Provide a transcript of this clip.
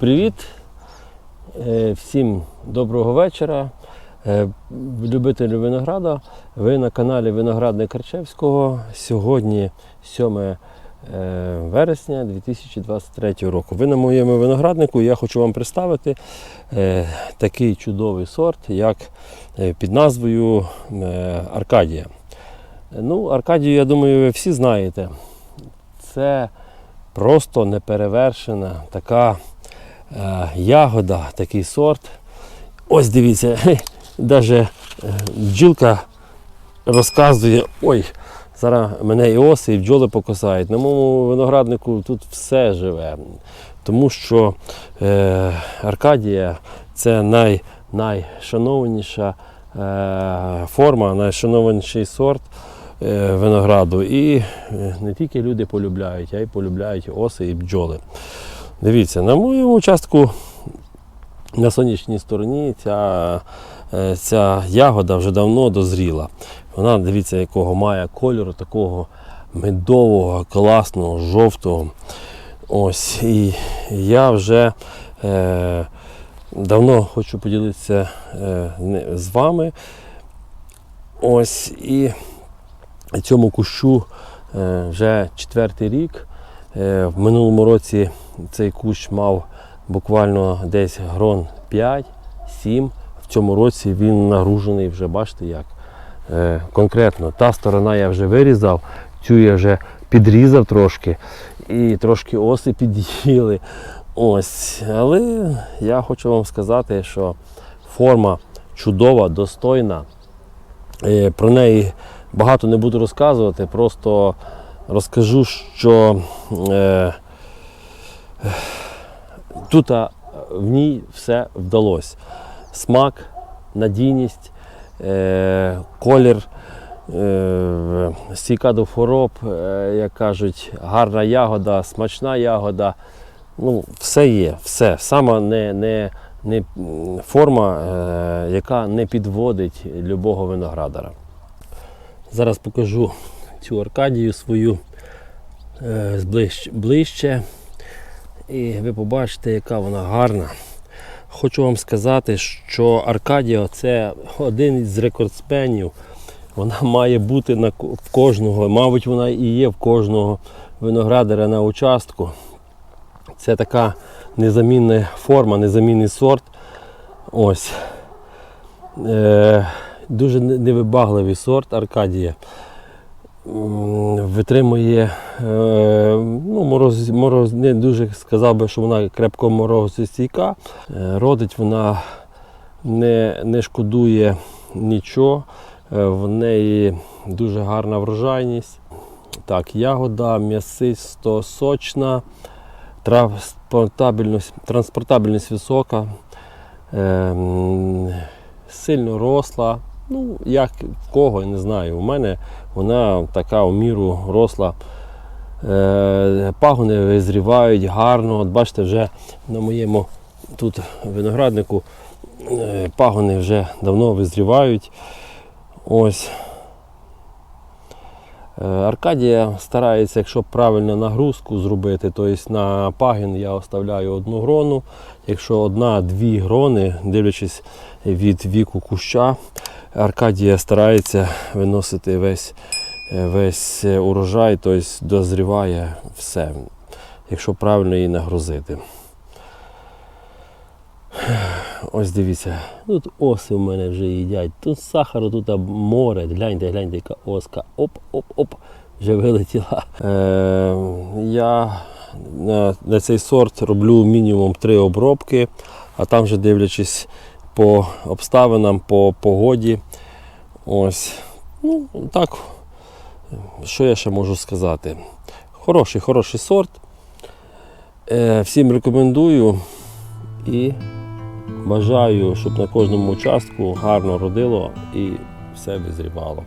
Привіт! Е, Всім доброго вечора. Е, Любителі винограда. Ви на каналі Виноградник Карчевського. Сьогодні 7 е, вересня 2023 року. Ви на моєму винограднику. Я хочу вам представити такий чудовий сорт, як під назвою Аркадія. Ну, Аркадію, я думаю, ви всі знаєте. Це просто неперевершена така ягода, такий сорт. Ось дивіться, навіть бджілка розказує, ой, зараз мене і оси, і бджоли покусають. На моєму винограднику тут все живе. Тому що е, Аркадія це най, найшановніша е, форма, найшановніший сорт е, винограду. І е, не тільки люди полюбляють, а й полюбляють оси і бджоли. Дивіться, на моєму участку на сонячній стороні ця, е, ця ягода вже давно дозріла. Вона, дивіться, якого має кольору такого медового, класного, жовтого. Ось, і я вже е, давно хочу поділитися е, з вами. Ось і цьому кущу е, вже четвертий рік. Е, в минулому році цей кущ мав буквально десь грон 5-7. В цьому році він нагружений вже, бачите як. Е, конкретно та сторона я вже вирізав, цю я вже підрізав трошки і трошки оси під'їли. Ось. Але я хочу вам сказати, що форма чудова, достойна. Е, Про неї багато не буду розказувати, просто розкажу, що е, тут в ній все вдалося. Смак, надійність, е, колір, е, стійка до хвороб, е, як кажуть, гарна ягода, смачна ягода. Ну, все є, все. Сама не, не, не форма, е, яка не підводить любого виноградара. Зараз покажу цю аркадію свою е, ближче. І ви побачите, яка вона гарна. Хочу вам сказати, що Аркадія це один із рекордсменів. Вона має бути на в кожного, мабуть, вона і є в кожного виноградаря на участку. Це така незамінна форма, незамінний сорт. Ось. Е, дуже невибагливий сорт Аркадія. Витримує е, ну, мороз, мороз, не дуже сказав би, що вона крепко морозостійка. Е, Родить вона не, не шкодує нічого. Е, В неї дуже гарна врожайність. Так, ягода м'ясисто сочна, транспортабельність, транспортабельність висока, е, сильно росла. Ну, як в кого, я не знаю. У мене вона така у міру росла. Е, Пагони визрівають гарно. От бачите, вже на моєму тут винограднику е, пагони вже давно визрівають. Ось. Е, Аркадія старається, якщо правильно нагрузку зробити, тобто на пагін я оставляю одну грону. Якщо одна-дві грони, дивлячись від віку куща, Аркадія старається виносити весь, е, весь урожай, тобто дозріває все, якщо правильно її нагрузити. Ось дивіться, тут оси в мене вже їдять, тут сахару, тут море. Гляньте, гляньте, яка оска. Оп-оп-оп, вже вилетіла. Е, я на, на цей сорт роблю мінімум три обробки, а там вже дивлячись по обставинам, по погоді. Ось. Ну, так, що я ще можу сказати? Хороший, хороший сорт. Е, всім рекомендую і бажаю, щоб на кожному участку гарно родило і все визрівало.